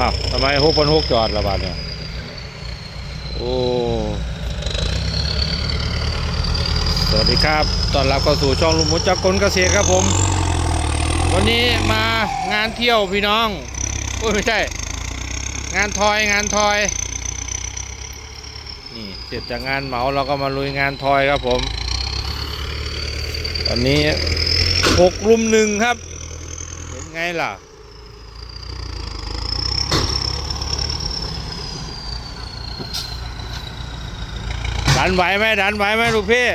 อ้าวทำไมหกพันหกจอดละบาทเนี่ยโอ้สวัสดีครับตอนรับเข้าสู่ช่องลุงมุจักรกลเกษตรครับผม วันนี้มางานเที่ยวพี่น้องโอ้ยไม่ใช่ งานทอยงานทอย นี่เสร็จจากงานเหมาเราก็มาลุยงานทอยครับผม ตอนนี้หกรุมหนึ่งครับเป็นไงล่ะ ดันไหวไหมดันไหวไหมลูกพี่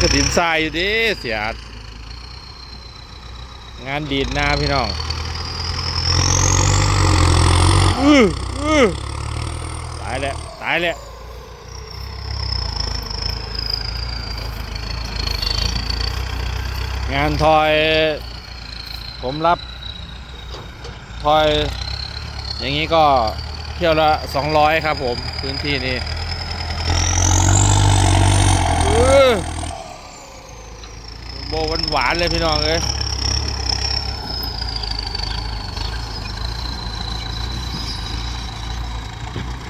ก็ดินทรายอยู่ดิเสียด งานดีดหน้าพี่น้องอื้ออื้อตายแล้วตายแล้วงานทอย ผมรับทอย อย่างนี้ก็เที่ยวละ 200 ครับผม พื้นที่นี้อื้อโบหวานเลยพี่น้องเอ้ย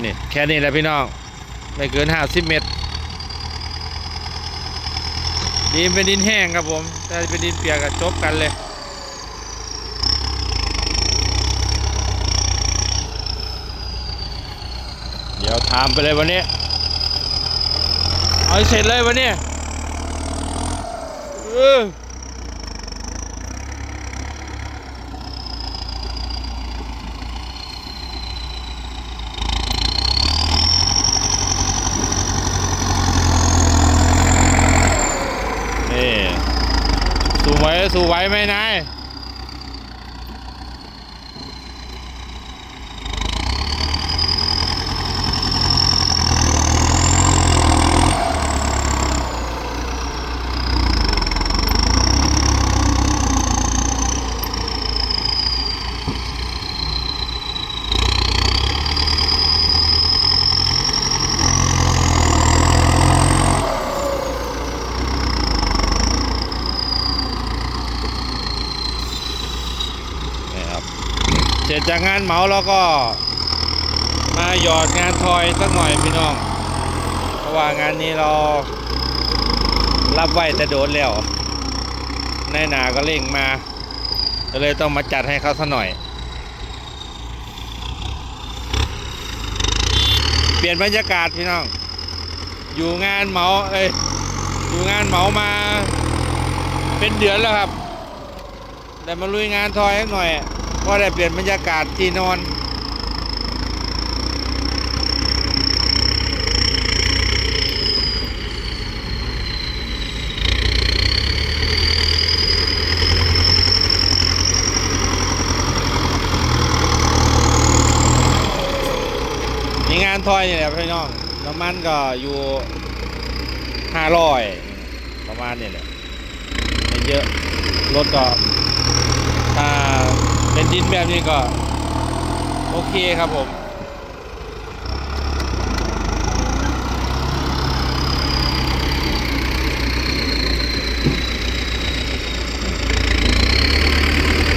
นี่แค่นี้แหละพี่น้อง ไม่เกินห้าสิบเมตร ดินเป็นดินแห้งครับผมถ้าเป็นดินเปียกก็จบกันเลยเดี๋ยวทำไปเลยวันนี้ เอาเสร็จเลยวันนี้เออนี่ สู้ไวสู้ไหวไหมนาย ร็จจากงานเหมาแล้วก็ มาหยอดงานทอยสักหน่อยพี่น้อง เพราะว่างานนี้เรารับไหวแต่โดนแล้วในหนาก็เร่งมาก็เลยต้องมาจัดให้เขาสักหน่อย เปลี่ยนบรรยากาศพี่น้อง อยู่งานเหมาเอ้ยอยู่งานเหมามาเป็นเดือนแล้วครับ แต่มาลุยงานทอยสักหน่อย ก็ได้เปลี่ยนบรรยากาศที่นอนมีงานทอยนี่แหละพี่น้องน้ำมันก็อยู่ห้าร้อยประมาณนี้แหละไม่เยอะรถก็ถ้า เป็นดินแบบนี้ก็ โอเคครับผม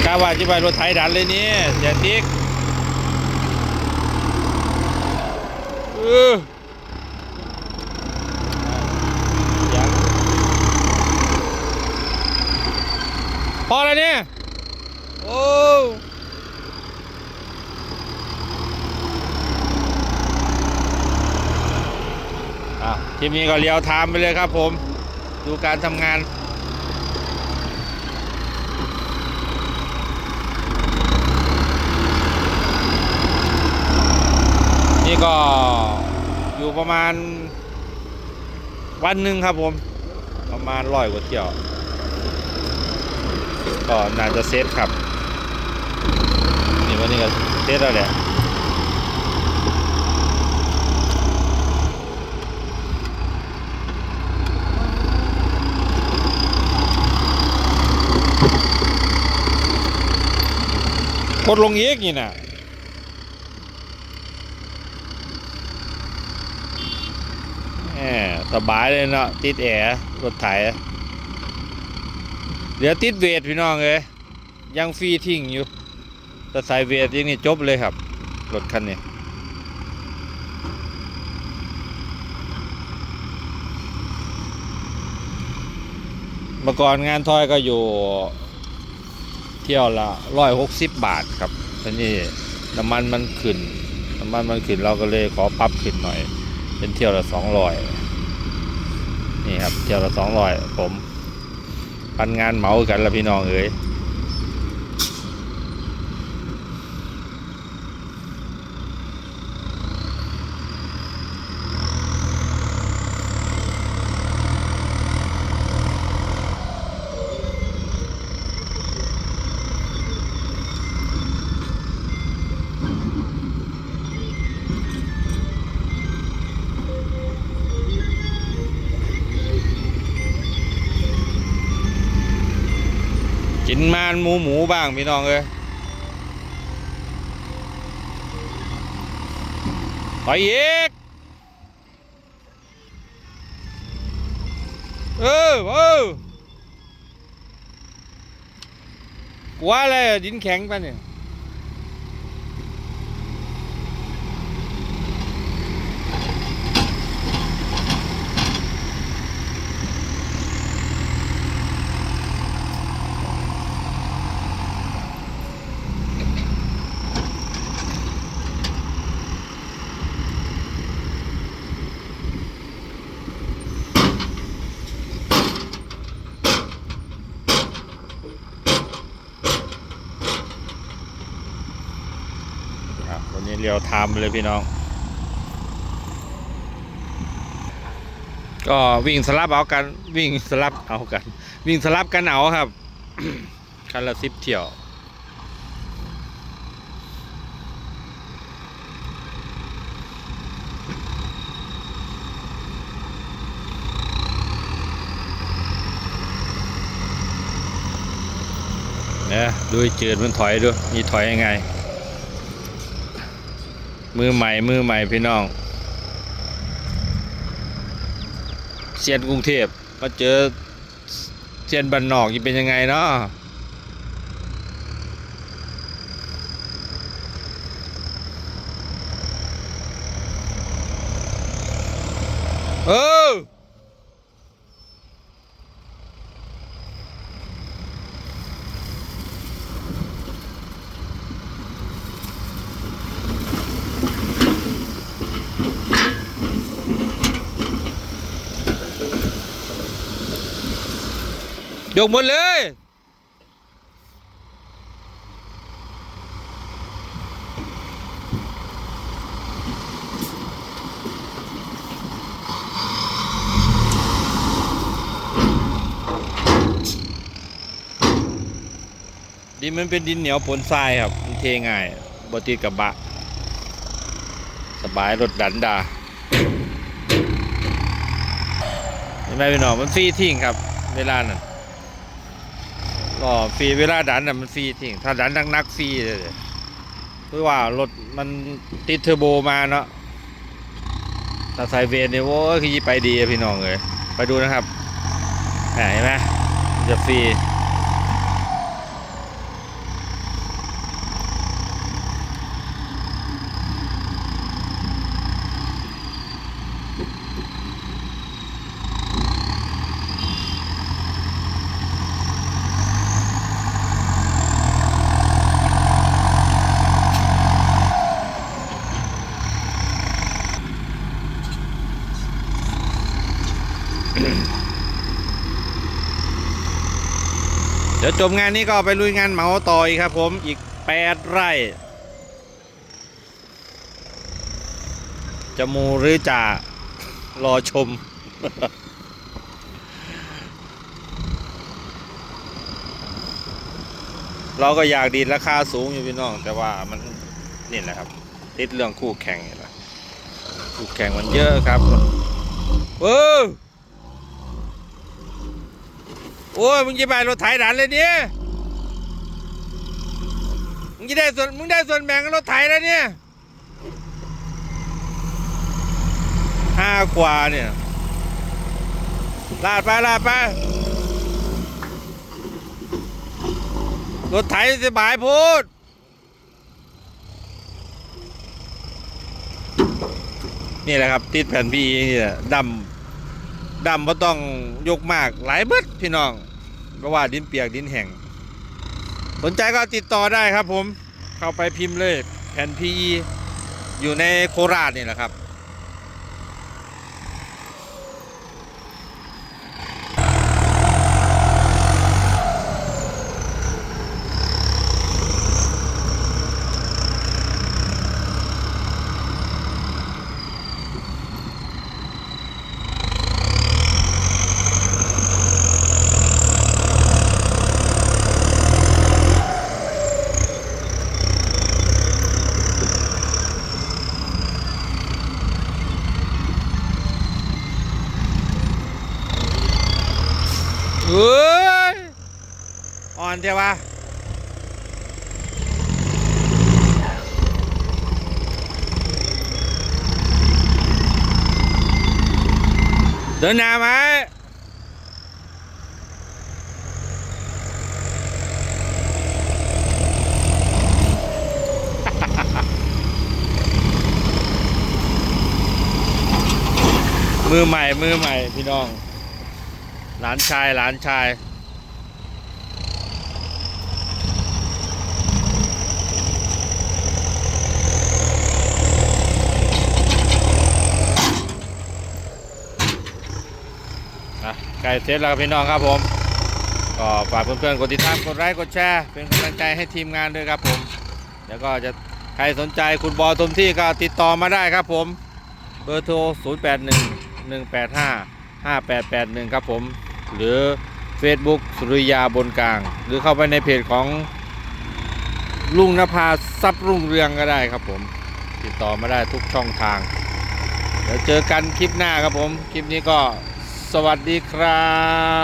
กาว่าจะไปรถไถดันเลยนี่เสียติ๊กเออพอแล้วเนี่ยโอ้อะ ทีมนี้ก็เลี้ยวทามไปเลยครับผม ดูการทำงาน นี่ก็อยู่ประมาณวันหนึ่งครับผม ประมาณร้อยกว่าเที่ยว ก็น่าจะเซตครับ นี่วันนี้ก็เซตแล้วแหละ ดลงอีกนี่นะแหมสบายเลยเนาะติดแอร์รถไถเดี๋ยวติดเวทพี่น้องเลยยังฟรีทิ้งอยู่แต่ใส่เวทยังนี่จบเลยครับรถคันนี้เมื่อก่อนงานทอยก็อยู่ ที่ยวละร้อยหกสิบบาทครับทีนนี้น้ำมันมันขึ้นน้ำมันมันขึ้นเราก็เลยขอปรับขึ้นหน่อย เป็นเที่ยวละสองร้อยนี่ครับเที่ยวละสองร้อยผมพันงานเหมากันละพี่น้องเอ้ย กินมานหมูหมูบ้างพี่น้องเอ้ยไปอีกเออเออกว่าอะไรอะดินแข็งไปเนี่ย วันนี้เรียวทม์เลยพี่น้อง ก็วิ่งสลับเอากัน วิ่งสลับเอากัน วิ่งสลับกันเอาครับคันละสิบเที่ยวเนี่ยดูไอ้จืดมันถอยดูมีถอยยังไง มือใหม่มือใหม่พี่น้องเซียนกรุงเทพมาเจอเซียนบันนอกจะเป็นยังไงเนาะเออ ยกหมดเลย ดินมันเป็นดินเหนียวปนทรายครับมันเทง่ายบติดกับบะ สบายรถดันดาเห็นไหมพี่น้องมันฟรีทิ้งครับ เวลานั้น ก็ฟรีเวลาดันน่ะมันฟรีจริง ถ้าดันนักๆฟรีเลยเพราะว่ารถมันติดเทอร์โบมาเนาะถ้าใส่เวนเนี่ยโว้ยคือไปดีพี่น้องเลยไปดูนะครับแหมเห็นไหมจะฟรี เดี๋ยวจบงานนี้ก็ไปลุยงานเหมาต่ออีกครับผมอีกแปดไร่ จะมูหรือจะรอชมเราก็อยากดีดราคาสูงอยู่พี่น้อง แต่ว่ามันนี่แหละครับ ติดเรื่องคู่แข่งนี่แหละคู่แข่งมันเยอะครับเออ โอ้ยมึงจะไปรถไถดันเลยเนี่ยมึงจะได้ส่วนมึงได้ส่วนแบ่งกับรถไถแล้วเนี่ยห้ากว่าเนี่ยลาดไปลาดไปรถไถสบายพูดนี่แหละครับ ติดแผ่นพีนี่แหละดำ ดำบ่ต้องยกมากหลายเบิดพี่น้องเพราะว่าดินเปียกดินแห้งสนใจก็ติดต่อได้ครับผมเข้าไปพิมพ์เลยแผ่นพีอยู่ในโคราชนี่แหละครับ เฮ้ย อ่อนเทียวะ เดินหน้าไหมมือใหม่ มือใหม่ พี่น้อง หลานชาย หลานชาย ก่เสร็จแล้วพี่น้องครับผม ก็ฝากเพื่อนๆกดติดตามกดไลค์กดแชร์เป็นกำลังใจให้ทีมงานด้วยครับผมแล้วก็จะใครสนใจคุณบอตมที่ก็ติดต่อมาได้ครับผม เบอร์โทร 0 8 1 1 8 5 5 8 8 1 ครับผม หรือ Facebook สุริยาบนกลาง หรือเข้าไปในเพจของลุงนภาทรัพย์รุ่งเรืองก็ได้ครับผม ติดต่อมาได้ทุกช่องทาง เดี๋ยวเจอกันคลิปหน้าครับผม คลิปนี้ก็ สวัสดีครั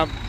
บ